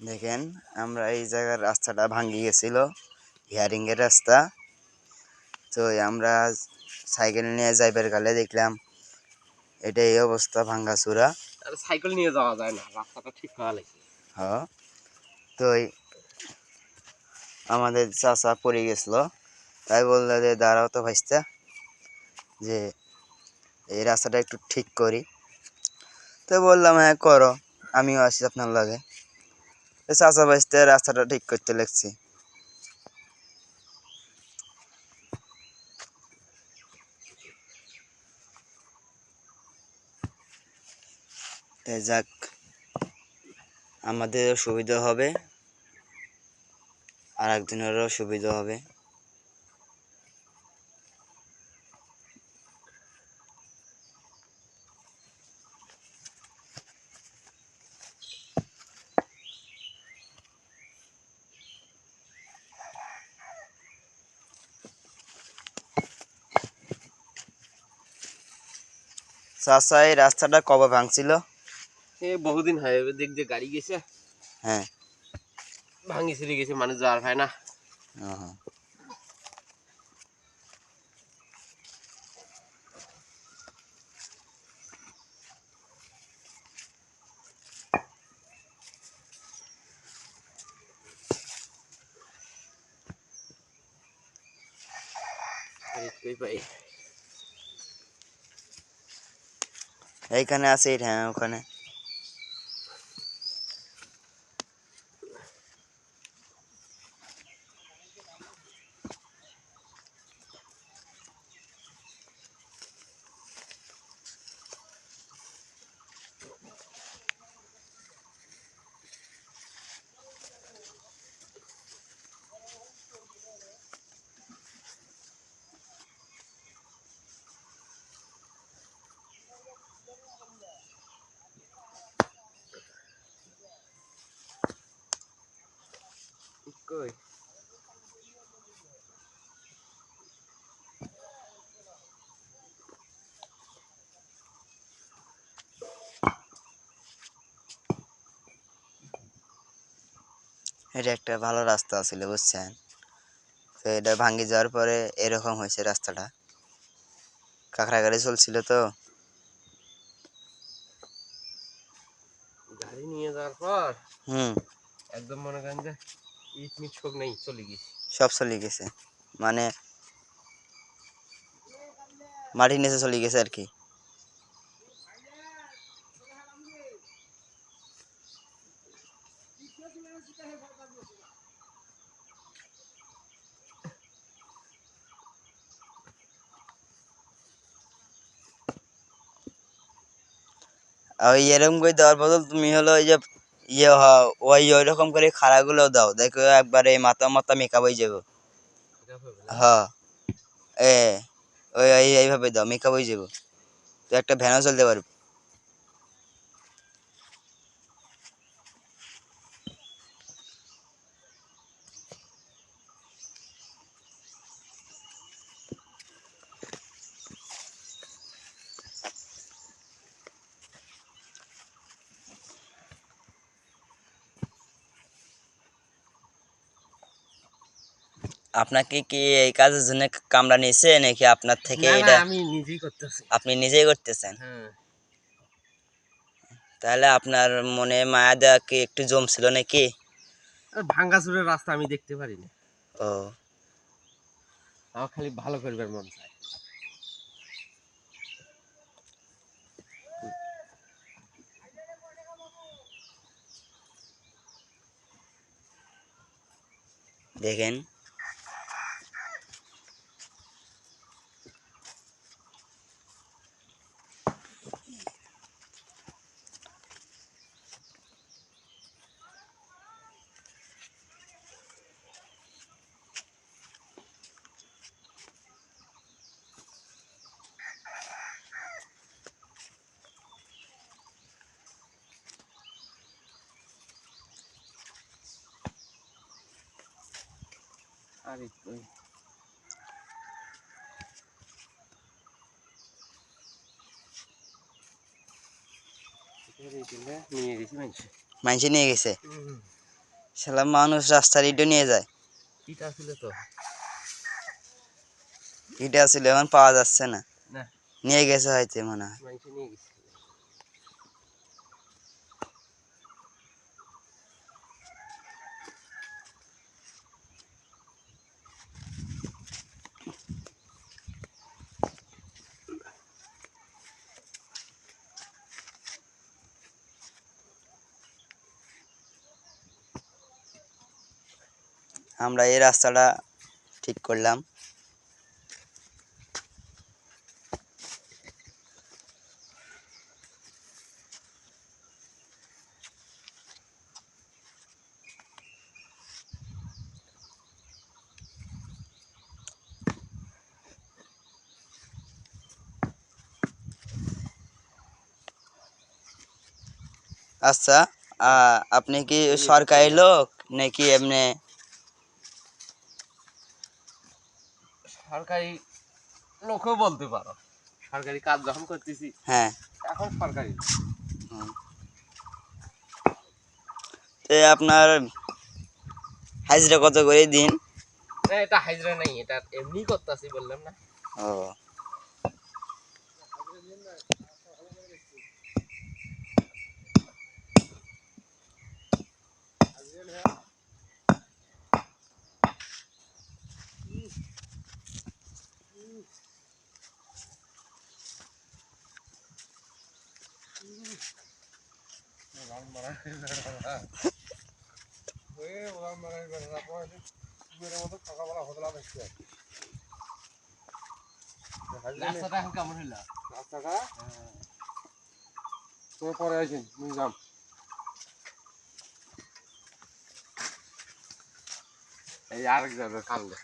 দেখেন আমরা এই জায়গার রাস্তাটা ভাঙ্গি গেছিল হিয়ারিং এর রাস্তা। তো আমরা সাইকেল নিয়ে যাইবার গেলে দেখলাম এটা এই অবস্থা ভাঙ্গাচুরা আর সাইকেল নিয়ে যাওয়া যায় না রাস্তাটা ঠিক করা লাগবে। হ। তো আমাদের চাচা পড়ে গেছিল তাই বলল যে দাঁড়াও তো ভাইস্তা যে এই রাস্তাটা একটু ঠিক করি। তো বললাম হ্যাঁ করো আমিও আসি আপনার লাগে। চাচা রাস্তাটা ঠিক করতে লাগছি। যাক আমাদেরও সুবিধা হবে আর একজনেরও সুবিধা হবে। চাচা এই রাস্তাটা কবে ভাঙছিল? এ বহুদিন হয় দেখ যে গাড়ি গেছে হ্যাঁ। ভাঙি ছিঁড়ে গেছে মানুষ যাওয়ার হয় না। এইখানে আছে এটা, হ্যাঁ ওখানে। কই এটা একটা ভালো রাস্তা ছিল বুঝছেন? তো এটা ভাঙ্গি যাওয়ার পরে এরকম হয়েছে রাস্তাটা। কাঁকড়া গাড়ি চলছিল তো। গাড়ি নিয়ে যাওয়ার পর? হুম। একদম মনে করেন যে সব চলে গেছে। মানে মাটির নিচে চলে গেছে আর কি। ওই এরকম করে দেওয়ার বদল তুমি হলো ওই যে ইয়ে হ- ওই ওইরকম করে খাড়াগুলো দাও দেখো একবারে মাথা মাথা মেকআপ হয়ে যাব। হ্যাঁ এ ওই ওই এইভাবে দাও মেকআপ হয়ে যাব। তো একটা ভ্যানও চলতে পারবে। আপনাকে কি এই কাজের জন্য কামরা নিয়েছে নাকি আপনার থেকে এটা আমি নিজেই করতেছি। আপনি নিজেই করতেছেন? হ্যাঁ। তাহলে আপনার মনে মায়া দেওয়া কি একটু জমছিল নাকি? ভাঙ্গাচুরের রাস্তা আমি দেখতে পারি না ও। আমার খালি ভালো করবার মন চায়। দেখেন আর একটু নিয়ে মানুষ নিয়ে গেছে। শালা মানুষ রাস্তার ইটও নিয়ে যায়। ইটা ছিল তো। ইটা ছিল এখন পাওয়া যাচ্ছে না। না। নিয়ে গেছে হয়তো মনে হয়। নিয়ে গেছি। আমরা এই রাস্তাটা ঠিক করলাম। আচ্ছা আপনি কি সরকারি লোক নাকি এমনি সরকারি লোকও বলতে পারো। সরকারি কাজ যখন করতেছি হ্যাঁ। এখন সরকারি। তো আপনার হাজিরা কত করে দিন? এটা হাজিরা নাই এটা এমনি করতেছি বললাম না। ও। রাস্তাটা এখন কেমন হইল রাস্তাটা তুমি পরে আসেন বুঝলাম এই আরেক যাবে কামলে